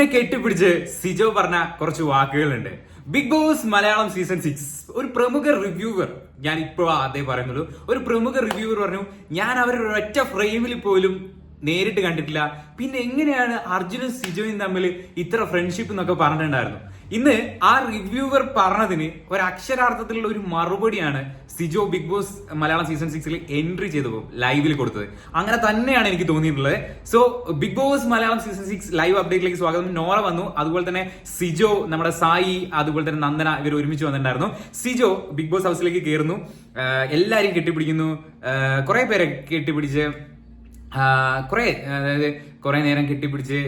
അർജുനെ കെട്ടിപ്പിടിച്ച് സിജോ പറഞ്ഞ കുറച്ച് വാക്കുകളുണ്ട്. Bigg Boss Malayalam season six ഒരു പ്രമുഖ റിവ്യൂവർ ഞാൻ ഇപ്പോൾ അതേ പറയുന്നുള്ളൂ. ഒരു പ്രമുഖ റിവ്യൂവർ പറഞ്ഞു ഞാൻ അവരുടെ ഒറ്റ ഫ്രെയിമിൽ പോലും നേരിട്ട് കണ്ടിട്ടില്ല. പിന്നെ എങ്ങനെയാണ് അർജുനും സിജോയും തമ്മിൽ ഇത്ര ഫ്രണ്ട്ഷിപ്പ് എന്നൊക്കെ പറഞ്ഞിട്ടുണ്ടായിരുന്നു. ഇന്ന് ആ റിവ്യൂവർ പറഞ്ഞതിന് ഒരു അക്ഷരാർത്ഥത്തിലുള്ള ഒരു മറുപടിയാണ് Sijo Bigg Boss Malayalam season സിക്സിൽ എൻട്രി ചെയ്തപ്പോൾ ലൈവിൽ കൊടുത്തത്. അങ്ങനെ തന്നെയാണ് എനിക്ക് തോന്നിയിട്ടുള്ളത്. So Bigg Boss Malayalam season six live അപ്ഡേറ്റിലേക്ക് സ്വാഗതം. നോറ വന്നു. അതുപോലെ തന്നെ സിജോ നമ്മുടെ സായി അതുപോലെ തന്നെ നന്ദന ഇവർ ഒരുമിച്ച് വന്നിട്ടുണ്ടായിരുന്നു. സിജോ ബിഗ് ബോസ് ഹൗസിലേക്ക് കയറുന്നു. എല്ലാരെയും കെട്ടിപ്പിടിക്കുന്നു. കുറെ പേരെ കെട്ടിപ്പിടിച്ച് കുറെ അതായത് കുറെ നേരം കെട്ടിപ്പിടിച്ച്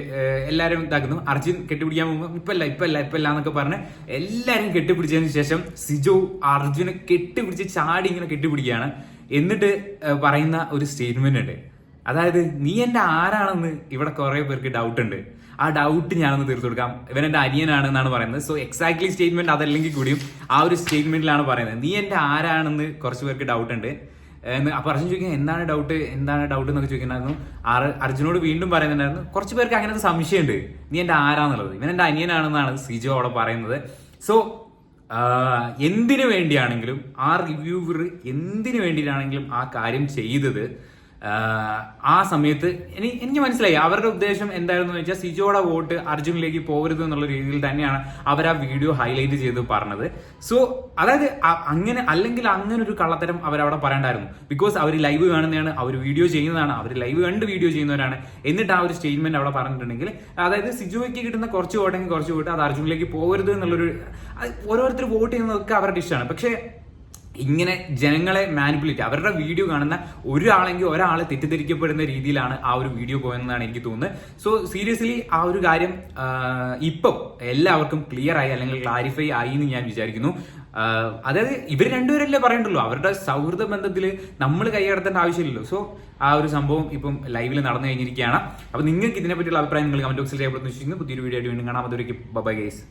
എല്ലാവരും ഇതാക്കുന്നു. അർജുൻ കെട്ടിപ്പിടിക്കാൻ പോകുമ്പോൾ ഇപ്പല്ല ഇപ്പല്ല ഇപ്പല്ല എന്നൊക്കെ പറഞ്ഞ് എല്ലാരും കെട്ടിപ്പിടിച്ചതിന് ശേഷം സിജു അർജുനെ കെട്ടിപ്പിടിച്ച് ചാടി ഇങ്ങനെ കെട്ടിപ്പിടിക്കുകയാണ്. എന്നിട്ട് പറയുന്ന ഒരു സ്റ്റേറ്റ്മെന്റ് ഉണ്ട്. അതായത് നീ എന്റെ ആരാണെന്ന് ഇവിടെ കുറെ പേർക്ക് ഡൗട്ട് ഉണ്ട്. ആ ഡൗട്ട് ഞാനൊന്ന് തീർത്തു കൊടുക്കാം. ഇവൻ എന്റെ അനിയനാണ് എന്നാണ് പറയുന്നത്. സോ എക്സാക്ട്ലി സ്റ്റേറ്റ്മെന്റ് അതല്ലെങ്കിൽ കൂടിയും ആ ഒരു സ്റ്റേറ്റ്മെന്റിലാണ് പറയുന്നത്. നീ എന്റെ ആരാണെന്ന് കുറച്ച് പേർക്ക് ഡൗട്ട് ഉണ്ട്. എന്ന് അപ്പൊ അർജുൻ ചോദിക്കുന്നത് എന്താണ് ഡൗട്ട് എന്താണ് ഡൗട്ട് എന്നൊക്കെ ചോദിക്കുന്നുണ്ടായിരുന്നു. അർജുനോട് വീണ്ടും പറയുന്നുണ്ടായിരുന്നു. കുറച്ച് പേർക്ക് ഒരു സംശയമുണ്ട്. നീ എന്റെ ആരാന്നുള്ളത്? ഇവൻ എന്റെ അനിയനാണെന്നാണ് സിജോ അവിടെ പറയുന്നത്. സോ എന്തിനു വേണ്ടിയാണെങ്കിലും ആ റിവ്യൂവർ എന്തിനു വേണ്ടിയിട്ടാണെങ്കിലും ആ കാര്യം ചെയ്തത് ആ സമയത്ത് എനിക്ക് മനസ്സിലായി. അവരുടെ ഉദ്ദേശം എന്തായിരുന്നു വെച്ചാൽ സിജോയുടെ വോട്ട് അർജുനിലേക്ക് പോകരുത് എന്നുള്ള രീതിയിൽ തന്നെയാണ് അവർ ആ വീഡിയോ ഹൈലൈറ്റ് ചെയ്ത് പറഞ്ഞത്. സോ അതായത് അങ്ങനെ അല്ലെങ്കിൽ അങ്ങനെ ഒരു കള്ളത്തരം അവരവിടെ പറയണ്ടായിരുന്നു. ബിക്കോസ് അവർ ലൈവ് കാണുന്നതാണ് അവർ വീഡിയോ ചെയ്യുന്നതാണ് അവർ ലൈവ് കണ്ട് വീഡിയോ ചെയ്യുന്നവരാണ് എന്നിട്ട് ആ ഒരു സ്റ്റേറ്റ്മെന്റ് അവിടെ പറഞ്ഞിട്ടുണ്ടെങ്കിൽ അതായത് സിജോയ്ക്ക് കിട്ടുന്ന കുറച്ച് വോട്ടെങ്കിൽ കുറച്ച് വോട്ട് അത് അർജുനിലേക്ക് പോകരുത് എന്നുള്ളൊരു ഓരോരുത്തർ വോട്ട് ചെയ്യുന്നതൊക്കെ അവരുടെ ഇഷ്ടമാണ്. പക്ഷേ ഇങ്ങനെ ജനങ്ങളെ മാനിപ്പുലേറ്റ് അവരുടെ വീഡിയോ കാണുന്ന ഒരാളെങ്കിൽ ഒരാളെ തെറ്റിദ്ധരിക്കപ്പെടുന്ന രീതിയിലാണ് ആ ഒരു വീഡിയോ പോയെന്നാണ് എനിക്ക് തോന്നുന്നത്. സോ സീരിയസ്ലി ആ ഒരു കാര്യം ഇപ്പം എല്ലാവർക്കും ക്ലിയർ ആയി അല്ലെങ്കിൽ ക്ലാരിഫൈ ആയി എന്ന് ഞാൻ വിചാരിക്കുന്നു. അതായത് ഇവർ രണ്ടുപേരല്ലേ പറയണ്ടല്ലോ അവരുടെ സൗഹൃദ ബന്ധത്തിൽ നമ്മൾ കൈകടത്തേണ്ട ആവശ്യമില്ലല്ലോ. സോ ആ ഒരു സംഭവം ഇപ്പം ലൈവിൽ നടന്നു കഴിഞ്ഞിരിക്കുകയാണ്. അപ്പൊ നിങ്ങൾക്ക് ഇതിനെ പറ്റിയുള്ള അഭിപ്രായം നിങ്ങൾ കമന്റ് ബോക്സിൽ രേഖപ്പെടുത്തുന്നു. പുതിയൊരു വീഡിയോ ആയിട്ട് വീണ്ടും കാണാം. അതുവരേക്കും ബൈ ഗൈസ്